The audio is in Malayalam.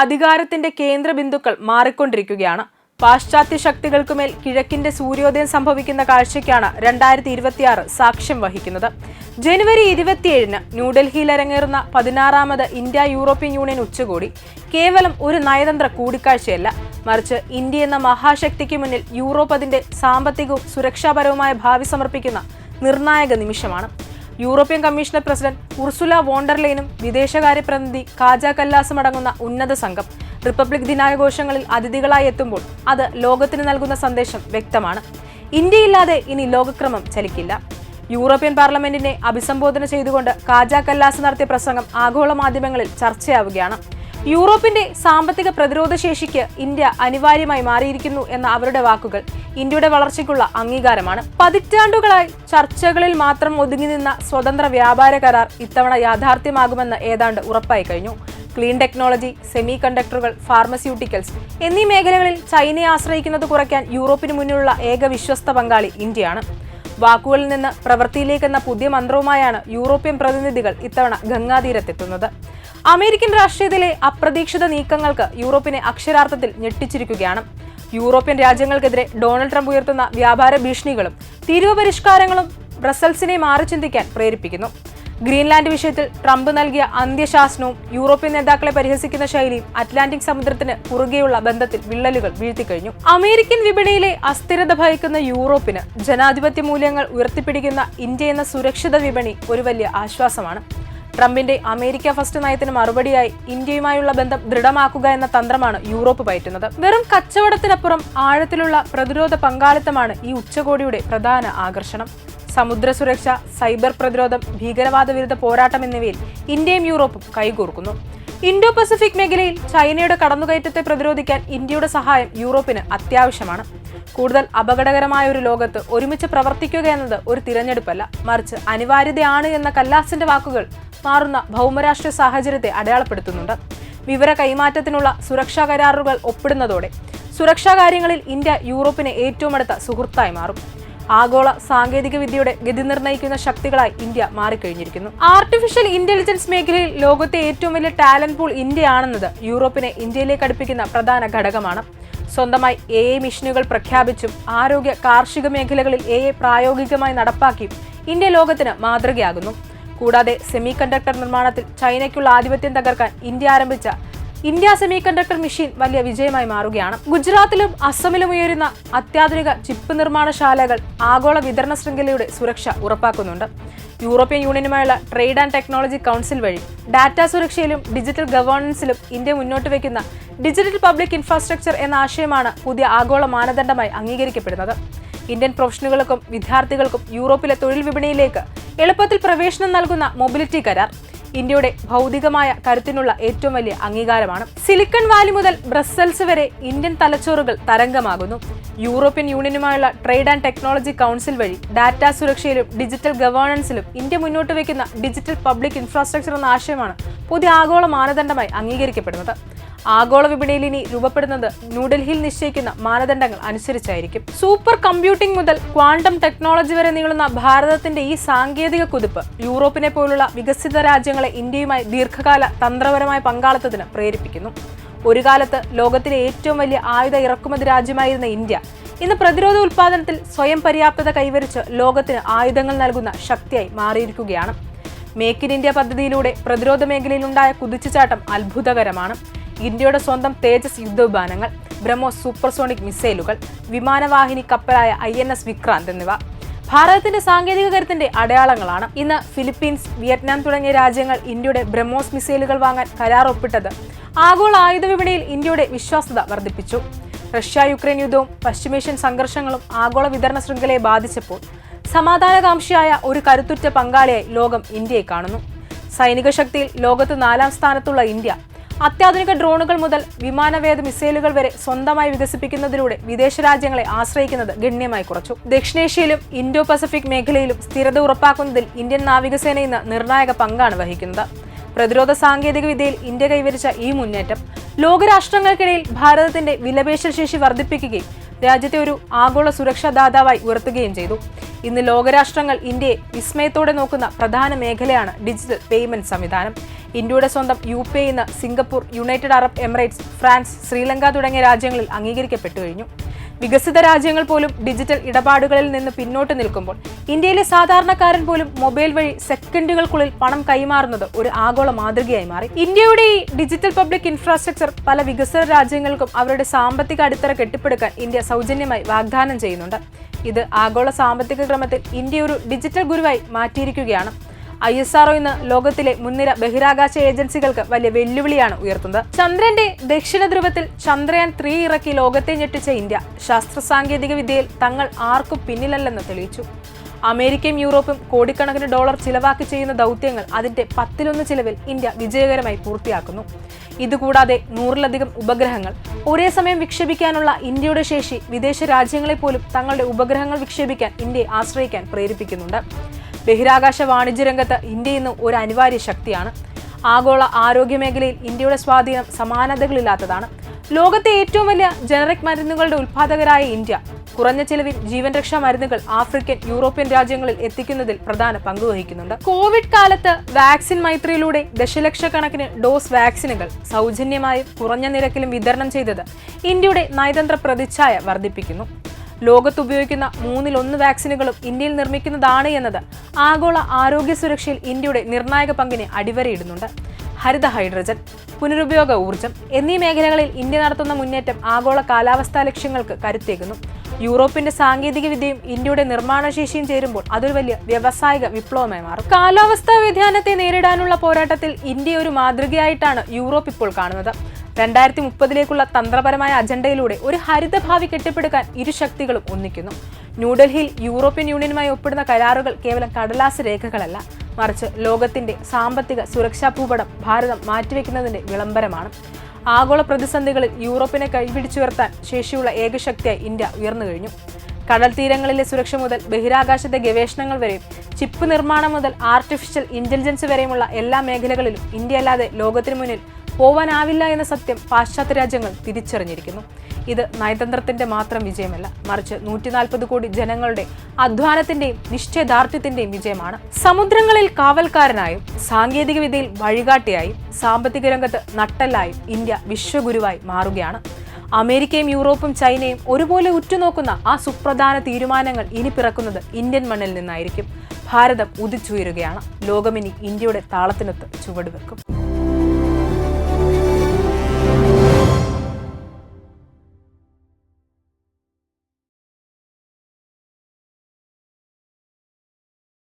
അധികാരത്തിന്റെ കേന്ദ്ര ബിന്ദുക്കൾ മാറിക്കൊണ്ടിരിക്കുകയാണ്. പാശ്ചാത്യ ശക്തികൾക്കുമേൽ കിഴക്കിന്റെ സൂര്യോദയം സംഭവിക്കുന്ന കാഴ്ചയ്ക്കാണ് രണ്ടായിരത്തി ഇരുപത്തിയാറ് സാക്ഷ്യം വഹിക്കുന്നത്. ജനുവരി ഇരുപത്തിയേഴിന് ന്യൂഡൽഹിയിൽ അരങ്ങേറുന്ന പതിനാറാമത് ഇന്ത്യ യൂറോപ്യൻ യൂണിയൻ ഉച്ചകോടി കേവലം ഒരു നയതന്ത്ര കൂടിക്കാഴ്ചയല്ല. മറിച്ച് ഇന്ത്യ എന്ന മഹാശക്തിക്ക് മുന്നിൽ യൂറോപ്പ് അതിന്റെ സാമ്പത്തികവും സുരക്ഷാപരവുമായ ഭാവി സമർപ്പിക്കുന്ന നിർണായക നിമിഷമാണ്. യൂറോപ്യൻ കമ്മീഷണർ പ്രസിഡന്റ് ഉർസുല വോണ്ടർലൈനും വിദേശകാര്യ പ്രതിനിധി കാജ കല്ലാസും അടങ്ങുന്ന ഉന്നത സംഘം റിപ്പബ്ലിക് ദിനാഘോഷങ്ങളിൽ അതിഥികളായി എത്തുമ്പോൾ അത് ലോകത്തിന് നൽകുന്ന സന്ദേശം വ്യക്തമാണ്. ഇന്ത്യയില്ലാതെ ഇനി ലോകക്രമം ചലിക്കില്ല. യൂറോപ്യൻ പാർലമെന്റിനെ അഭിസംബോധന ചെയ്തുകൊണ്ട് കാജ കല്ലാസ് നടത്തിയ പ്രസംഗം ആഗോള മാധ്യമങ്ങളിൽ ചർച്ചയാവുകയാണ്. യൂറോപ്പിന്റെ സാമ്പത്തിക പ്രതിരോധ ശേഷിക്ക് ഇന്ത്യ അനിവാര്യമായി മാറിയിരിക്കുന്നു എന്ന അവരുടെ വാക്കുകൾ ഇന്ത്യയുടെ വളർച്ചയ്ക്കുള്ള അംഗീകാരമാണ്. പതിറ്റാണ്ടുകളായി ചർച്ചകളിൽ മാത്രം ഒതുങ്ങി നിന്ന സ്വതന്ത്ര വ്യാപാര കരാർ ഇത്തവണ യാഥാർത്ഥ്യമാകുമെന്ന് ഏതാണ്ട് ഉറപ്പായി കഴിഞ്ഞു. ക്ലീൻ ടെക്നോളജി സെമി കണ്ടക്ടറുകൾ ഫാർമസ്യൂട്ടിക്കൽസ് എന്നീ മേഖലകളിൽ ചൈനയെ ആശ്രയിക്കുന്നത് കുറയ്ക്കാൻ യൂറോപ്പിന് മുന്നിലുള്ള ഏക വിശ്വസ്ത പങ്കാളി ഇന്ത്യയാണ്. വാക്കുകളിൽ നിന്ന് പ്രവൃത്തിയിലേക്കെന്ന പുതിയ മന്ത്രവുമായാണ് യൂറോപ്യൻ പ്രതിനിധികൾ ഇത്തവണ ഗംഗാതീരത്തെത്തുന്നത്. അമേരിക്കൻ രാഷ്ട്രീയത്തിലെ അപ്രതീക്ഷിത നീക്കങ്ങൾക്ക് യൂറോപ്പിനെ അക്ഷരാർത്ഥത്തിൽ ഞെട്ടിച്ചിരിക്കുകയാണ്. യൂറോപ്യൻ രാജ്യങ്ങൾക്കെതിരെ ഡൊണാൾഡ് ട്രംപ് ഉയർത്തുന്ന വ്യാപാര ഭീഷണികളും തീരുവ പരിഷ്കാരങ്ങളും ബ്രസൽസിനെ മാറി ചിന്തിക്കാൻ പ്രേരിപ്പിക്കുന്നു. ഗ്രീൻലാൻഡ് വിഷയത്തിൽ ട്രംപ് നൽകിയ അന്ത്യശാസനവും യൂറോപ്യൻ നേതാക്കളെ പരിഹസിക്കുന്ന ശൈലിയും അറ്റ്ലാന്റിക് സമുദ്രത്തിന് കുറുകെയുള്ള ബന്ധത്തിൽ വിള്ളലുകൾ വീഴ്ത്തിക്കഴിഞ്ഞു. അമേരിക്കൻ വിപണിയിലെ അസ്ഥിരത ഭയക്കുന്ന യൂറോപ്പിന് ജനാധിപത്യ മൂല്യങ്ങൾ ഉയർത്തിപ്പിടിക്കുന്ന ഇന്ത്യ എന്ന സുരക്ഷിത വിപണി ഒരു വലിയ ആശ്വാസമാണ്. ട്രംപിന്റെ അമേരിക്ക ഫസ്റ്റ് നയത്തിന് മറുപടിയായി ഇന്ത്യയുമായുള്ള ബന്ധം ദൃഢമാക്കുക എന്ന തന്ത്രമാണ് യൂറോപ്പ് പയറ്റുന്നത്. വെറും കച്ചവടത്തിനപ്പുറം ആഴത്തിലുള്ള പ്രതിരോധ പങ്കാളിത്തമാണ് ഈ ഉച്ചകോടിയുടെ പ്രധാന ആകർഷണം. സമുദ്ര സുരക്ഷ സൈബർ പ്രതിരോധം ഭീകരവാദ വിരുദ്ധ പോരാട്ടം എന്നിവയിൽ ഇന്ത്യയും യൂറോപ്പും കൈകോർക്കുന്നു. ഇൻഡോ പസഫിക് മേഖലയിൽ ചൈനയുടെ കടന്നുകയറ്റത്തെ പ്രതിരോധിക്കാൻ ഇന്ത്യയുടെ സഹായം യൂറോപ്പിന് അത്യാവശ്യമാണ്. കൂടുതൽ അപകടകരമായ ഒരു ലോകത്ത് ഒരുമിച്ച് പ്രവർത്തിക്കുക എന്നത് ഒരു തിരഞ്ഞെടുപ്പല്ല. മറിച്ച് അനിവാര്യതയാണ് എന്ന കല്ലാസിന്റെ വാക്കുകൾ മാറുന്ന ഭൗമരാഷ്ട്ര സാഹചര്യത്തെ അടയാളപ്പെടുത്തുന്നുണ്ട്. വിവര കൈമാറ്റത്തിനുള്ള സുരക്ഷാ കരാറുകൾ ഒപ്പിടുന്നതോടെ സുരക്ഷാ കാര്യങ്ങളിൽ ഇന്ത്യ യൂറോപ്പിനെ ഏറ്റവും അടുത്ത സുഹൃത്തായി മാറും. ആഗോള സാങ്കേതിക വിദ്യയുടെ ഗതി നിർണയിക്കുന്ന ശക്തികളായി ഇന്ത്യ മാറിക്കഴിഞ്ഞിരിക്കുന്നു. ആർട്ടിഫിഷ്യൽ ഇന്റലിജൻസ് മേഖലയിൽ ലോകത്തെ ഏറ്റവും വലിയ ടാലന്റ് പൂൾ ഇന്ത്യയാണെന്നത് യൂറോപ്പിനെ ഇന്ത്യയിലേക്ക് അടുപ്പിക്കുന്ന പ്രധാന ഘടകമാണ്. സ്വന്തമായി എ ഐ മിഷനുകൾ പ്രഖ്യാപിച്ചും ആരോഗ്യ കാർഷിക മേഖലകളിൽ എ ഐ പ്രായോഗികമായി നടപ്പാക്കിയും ഇന്ത്യ ലോകത്തിന് മാതൃകയാകുന്നു. കൂടാതെ സെമി കണ്ടക്ടർ നിർമ്മാണത്തിൽ ചൈനയ്ക്കുള്ള ആധിപത്യം തകർക്കാൻ ഇന്ത്യ ആരംഭിച്ച ഇന്ത്യ സെമി കണ്ടക്ടർ മെഷീൻ വലിയ വിജയമായി മാറുകയാണ്. ഗുജറാത്തിലും അസമിലും ഉയരുന്ന അത്യാധുനിക ചിപ്പ് നിർമ്മാണശാലകൾ ആഗോള വിതരണ ശൃംഖലയുടെ സുരക്ഷ ഉറപ്പാക്കുന്നുണ്ട്. യൂറോപ്യൻ യൂണിയനുമായുള്ള ട്രേഡ് ആൻഡ് ടെക്നോളജി കൗൺസിൽ വഴി ഡാറ്റ സുരക്ഷയിലും ഡിജിറ്റൽ ഗവേണൻസിലും ഇന്ത്യ മുന്നോട്ട് വയ്ക്കുന്ന ഡിജിറ്റൽ പബ്ലിക് ഇൻഫ്രാസ്ട്രക്ചർ എന്ന ആശയമാണ് പുതിയ ആഗോള മാനദണ്ഡമായി അംഗീകരിക്കപ്പെടുന്നത്. ഇന്ത്യൻ പ്രൊഫഷണലുകൾക്കും വിദ്യാർത്ഥികൾക്കും യൂറോപ്പിലെ തൊഴിൽ വിപണിയിലേക്ക് എളുപ്പത്തിൽ പ്രവേശനം നൽകുന്ന മൊബിലിറ്റി കരാർ ഇന്ത്യയുടെ ഭൗതികമായ കരുത്തിനുള്ള ഏറ്റവും വലിയ അംഗീകാരമാണ്. സിലിക്കൺ വാലി മുതൽ ബ്രസൽസ് വരെ ഇന്ത്യൻ തലച്ചോറുകൾ തരംഗമാകുന്നു. യൂറോപ്യൻ യൂണിയനുമായുള്ള ട്രേഡ് ആൻഡ് ടെക്നോളജി കൗൺസിൽ വഴി ഡാറ്റ സുരക്ഷയിലും ഡിജിറ്റൽ ഗവേണൻസിലും ഇന്ത്യ മുന്നോട്ട് വയ്ക്കുന്ന ഡിജിറ്റൽ പബ്ലിക് ഇൻഫ്രാസ്ട്രക്ചർ എന്ന ആശയമാണ് പുതിയ ആഗോള മാനദണ്ഡമായി അംഗീകരിക്കപ്പെടുന്നത്. ആഗോള വിപണിയിൽ ഇനി രൂപപ്പെടുന്നത് ന്യൂഡൽഹിയിൽ നിശ്ചയിക്കുന്ന മാനദണ്ഡങ്ങൾ അനുസരിച്ചായിരിക്കും. സൂപ്പർ കമ്പ്യൂട്ടിംഗ് മുതൽ ക്വാണ്ടം ടെക്നോളജി വരെ നീളുന്ന ഭാരതത്തിന്റെ ഈ സാങ്കേതിക കുതിപ്പ് യൂറോപ്പിനെ പോലുള്ള വികസിത രാജ്യങ്ങളെ ഇന്ത്യയുമായി ദീർഘകാല തന്ത്രപരമായ പങ്കാളിത്തത്തിന് പ്രേരിപ്പിക്കുന്നു. ഒരു കാലത്ത് ലോകത്തിലെ ഏറ്റവും വലിയ ആയുധ ഇറക്കുമതി രാജ്യമായിരുന്ന ഇന്ത്യ ഇന്ന് പ്രതിരോധ ഉൽപ്പാദനത്തിൽ സ്വയം പര്യാപ്തത കൈവരിച്ച് ലോകത്തിന് ആയുധങ്ങൾ നൽകുന്ന ശക്തിയായി മാറിയിരിക്കുകയാണ്. മേക്ക് ഇൻ ഇന്ത്യ പദ്ധതിയിലൂടെ പ്രതിരോധ മേഖലയിലുണ്ടായ കുതിച്ചുചാട്ടം അത്ഭുതകരമാണ്. ഇന്ത്യയുടെ സ്വന്തം തേജസ് യുദ്ധവിമാനങ്ങൾ ബ്രഹ്മോസ് സൂപ്പർസോണിക് മിസൈലുകൾ വിമാനവാഹിനി കപ്പലായ ഐ എൻ എസ് വിക്രാന്ത് എന്നിവ. ഭാരതത്തിന്റെ സാങ്കേതിക കരുത്തിന്റെ അടയാളങ്ങളാണ് ഇന്ന് ഫിലിപ്പീൻസ് വിയറ്റ്നാം തുടങ്ങിയ രാജ്യങ്ങൾ ഇന്ത്യയുടെ ബ്രഹ്മോസ് മിസൈലുകൾ വാങ്ങാൻ കരാർ ഒപ്പിട്ടത് ആഗോള ആയുധ വിപണിയിൽ ഇന്ത്യയുടെ വിശ്വാസ്യത വർദ്ധിപ്പിച്ചു. റഷ്യ യുക്രൈൻ യുദ്ധവും പശ്ചിമേഷ്യൻ സംഘർഷങ്ങളും ആഗോള വിതരണ ശൃംഖലയെ ബാധിച്ചപ്പോൾ സമാധാനകാംക്ഷിയായ ഒരു കരുത്തുറ്റ പങ്കാളിയായി ലോകം ഇന്ത്യയെ കാണുന്നു. സൈനിക ശക്തിയിൽ ലോകത്ത് നാലാം സ്ഥാനത്തുള്ള ഇന്ത്യ അത്യാധുനിക ഡ്രോണുകൾ മുതൽ വിമാനവേദ മിസൈലുകൾ വരെ സ്വന്തമായി വികസിപ്പിക്കുന്നതിലൂടെ വിദേശ രാജ്യങ്ങളെ ആശ്രയിക്കുന്നത് ഗണ്യമായി കുറച്ചു. ദക്ഷിണേഷ്യയിലും ഇൻഡോ പസഫിക് മേഖലയിലും സ്ഥിരത ഉറപ്പാക്കുന്നതിൽ ഇന്ത്യൻ നാവികസേന ഇന്ന് നിർണായക പങ്കാണ് വഹിക്കുന്നത്. പ്രതിരോധ സാങ്കേതിക വിദ്യയിൽ ഇന്ത്യ കൈവരിച്ച ഈ മുന്നേറ്റം ലോകരാഷ്ട്രങ്ങൾക്കിടയിൽ ഭാരതത്തിന്റെ വിലപേശൽ ശേഷി വർദ്ധിപ്പിക്കുകയും രാജ്യത്തെ ഒരു ആഗോള സുരക്ഷാദാതാവായി ഉയർത്തുകയും ചെയ്തു. ഇന്ന് ലോകരാഷ്ട്രങ്ങൾ ഇന്ത്യയെ വിസ്മയത്തോടെ നോക്കുന്ന പ്രധാന മേഖലയാണ് ഡിജിറ്റൽ പേയ്മെന്റ് സംവിധാനം. ഇന്ത്യയുടെ സ്വന്തം യു പി ഇന്ന് Singapore United Arab Emirates France Sri Lanka തുടങ്ങിയ രാജ്യങ്ങളിൽ അംഗീകരിക്കപ്പെട്ടു കഴിഞ്ഞു. വികസിത രാജ്യങ്ങൾ പോലും ഡിജിറ്റൽ ഇടപാടുകളിൽ നിന്ന് പിന്നോട്ട് നിൽക്കുമ്പോൾ ഇന്ത്യയിലെ സാധാരണക്കാരൻ പോലും മൊബൈൽ വഴി സെക്കൻഡുകൾക്കുള്ളിൽ പണം കൈമാറുന്നത് ഒരു ആഗോള മാതൃകയായി മാറി. ഇന്ത്യയുടെ ഈ ഡിജിറ്റൽ പബ്ലിക് ഇൻഫ്രാസ്ട്രക്ചർ പല വികസ്വര രാജ്യങ്ങൾക്കും അവരുടെ സാമ്പത്തിക അടിത്തറ കെട്ടിപ്പടുക്കാൻ ഇന്ത്യ സൗജന്യമായി വാഗ്ദാനം ചെയ്യുന്നുണ്ട്. ഇത് ആഗോള സാമ്പത്തിക ക്രമത്തിൽ ഇന്ത്യ ഒരു ഡിജിറ്റൽ ഗുരുവായി മാറ്റിയിരിക്കുകയാണ്. ഐ എസ് ആർഒ ഇന്ന് ലോകത്തിലെ മുൻനിര ബഹിരാകാശ ഏജൻസികൾക്ക് വലിയ വെല്ലുവിളിയാണ് ഉയർത്തുന്നത്. ചന്ദ്രന്റെ ദക്ഷിണ ധ്രുവത്തിൽ ചന്ദ്രയാൻ ത്രീ ഇറക്കി ലോകത്തെ ഞെട്ടിച്ച ഇന്ത്യ. ശാസ്ത്ര സാങ്കേതിക വിദ്യയിൽ തങ്ങൾ ആർക്കും പിന്നിലല്ലെന്ന് തെളിയിച്ചു. അമേരിക്കയും യൂറോപ്പും കോടിക്കണക്കിന് ഡോളർ ചിലവാക്കി ചെയ്യുന്ന ദൗത്യങ്ങൾ അതിന്റെ പത്തിലൊന്ന് ചിലവിൽ ഇന്ത്യ വിജയകരമായി പൂർത്തിയാക്കുന്നു. ഇതുകൂടാതെ നൂറിലധികം ഉപഗ്രഹങ്ങൾ. ഒരേ സമയം വിക്ഷേപിക്കാനുള്ള ഇന്ത്യയുടെ ശേഷി വിദേശ രാജ്യങ്ങളെ പോലും തങ്ങളുടെ ഉപഗ്രഹങ്ങൾ വിക്ഷേപിക്കാൻ ഇന്ത്യയെ ആശ്രയിക്കാൻ പ്രേരിപ്പിക്കുന്നുണ്ട്. ബഹിരാകാശ വാണിജ്യ രംഗത്ത് ഇന്ത്യ ഇന്ന് ഒരു അനിവാര്യ ശക്തിയാണ്. ആഗോള ആരോഗ്യ മേഖലയിൽ ഇന്ത്യയുടെ സ്വാധീനം സമാനതകളില്ലാത്തതാണ്. ലോകത്തെ ഏറ്റവും വലിയ ജനറിക് മരുന്നുകളുടെ ഉത്പാദകരായ ഇന്ത്യ. കുറഞ്ഞ ചെലവിൽ ജീവൻ രക്ഷാ മരുന്നുകൾ ആഫ്രിക്കൻ യൂറോപ്യൻ രാജ്യങ്ങളിൽ എത്തിക്കുന്നതിൽ പ്രധാന പങ്ക് വഹിക്കുന്നുണ്ട്. കോവിഡ് കാലത്ത് വാക്സിൻ മൈത്രിയിലൂടെ ദശലക്ഷക്കണക്കിന് ഡോസ് വാക്സിനുകൾ സൗജന്യമായും കുറഞ്ഞ നിരക്കിലും വിതരണം ചെയ്തത് ഇന്ത്യയുടെ നയതന്ത്ര പ്രതിച്ഛായ വർദ്ധിപ്പിക്കുന്നു. ലോകത്ത് ഉപയോഗിക്കുന്ന മൂന്നിൽ ഒന്ന് വാക്സിനുകളും ഇന്ത്യയിൽ നിർമ്മിക്കുന്നതാണ് എന്നത് ആഗോള ആരോഗ്യ സുരക്ഷയിൽ ഇന്ത്യയുടെ നിർണായക പങ്കിനെ അടിവരയിടുന്നുണ്ട്. ഹരിത ഹൈഡ്രജൻ പുനരുപയോഗ ഊർജം എന്നീ മേഖലകളിൽ ഇന്ത്യ നടത്തുന്ന മുന്നേറ്റം ആഗോള കാലാവസ്ഥാ ലക്ഷ്യങ്ങൾക്ക് കരുത്തേകുന്നു. യൂറോപ്പിന്റെ സാങ്കേതിക വിദ്യയും ഇന്ത്യയുടെ നിർമ്മാണശേഷിയും ചേരുമ്പോൾ അതൊരു വലിയ വ്യവസായിക വിപ്ലവമായി മാറും. കാലാവസ്ഥാ വ്യതിയാനത്തെ നേരിടാനുള്ള പോരാട്ടത്തിൽ ഇന്ത്യ ഒരു മാതൃകയായിട്ടാണ് യൂറോപ്പ് ഇപ്പോൾ കാണുന്നത്. രണ്ടായിരത്തി മുപ്പതിലേക്കുള്ള തന്ത്രപരമായ അജണ്ടയിലൂടെ ഒരു ഹരിത ഭാവി കെട്ടിപ്പടുക്കാൻ ഇരു ശക്തികളും ഒന്നിക്കുന്നു. ന്യൂഡൽഹിയിൽ യൂറോപ്യൻ യൂണിയനുമായി ഒപ്പിടുന്ന കരാറുകൾ കേവലം കടലാസ് രേഖകളല്ല. മറിച്ച് ലോകത്തിന്റെ സാമ്പത്തിക സുരക്ഷാ ഭൂപടം ഭാരതം മാറ്റിവെക്കുന്നതിന്റെ വിളംബരമാണ്. ആഗോള പ്രതിസന്ധികളിൽ യൂറോപ്പിനെ കൈപിടിച്ചുയർത്താൻ ശേഷിയുള്ള ഏകശക്തിയായി ഇന്ത്യ ഉയർന്നു കഴിഞ്ഞു. കടൽ തീരങ്ങളിലെ സുരക്ഷ മുതൽ ബഹിരാകാശത്തെ ഗവേഷണങ്ങൾ വരെയും ചിപ്പ് നിർമ്മാണം മുതൽ ആർട്ടിഫിഷ്യൽ ഇന്റലിജൻസ് വരെയുമുള്ള എല്ലാ മേഖലകളിലും ഇന്ത്യ അല്ലാതെ ലോകത്തിനു മുന്നിൽ പോവാനാവില്ല എന്ന സത്യം പാശ്ചാത്യ രാജ്യങ്ങൾ തിരിച്ചറിഞ്ഞിരിക്കുന്നു. ഇത് നയതന്ത്രത്തിന്റെ മാത്രം വിജയമല്ല മറിച്ച് നൂറ്റി നാൽപ്പത് കോടി ജനങ്ങളുടെ അധ്വാനത്തിന്റെയും നിശ്ചയദാർഢ്യത്തിന്റെയും വിജയമാണ്. സമുദ്രങ്ങളിൽ കാവൽക്കാരനായും സാങ്കേതിക വിദ്യയിൽ വഴികാട്ടിയായും സാമ്പത്തിക രംഗത്ത് നട്ടല്ലായും ഇന്ത്യ വിശ്വഗുരുവായി മാറുകയാണ്. അമേരിക്കയും യൂറോപ്പും ചൈനയും ഒരുപോലെ ഉറ്റുനോക്കുന്ന ആ സുപ്രധാന തീരുമാനങ്ങൾ ഇനി പിറക്കുന്നത് ഇന്ത്യൻ മണ്ണിൽ നിന്നായിരിക്കും. ഭാരതം ഉദിച്ചുയരുകയാണ്. ലോകമിനി ഇന്ത്യയുടെ താളത്തിനൊത്ത് ചുവടുവെക്കും.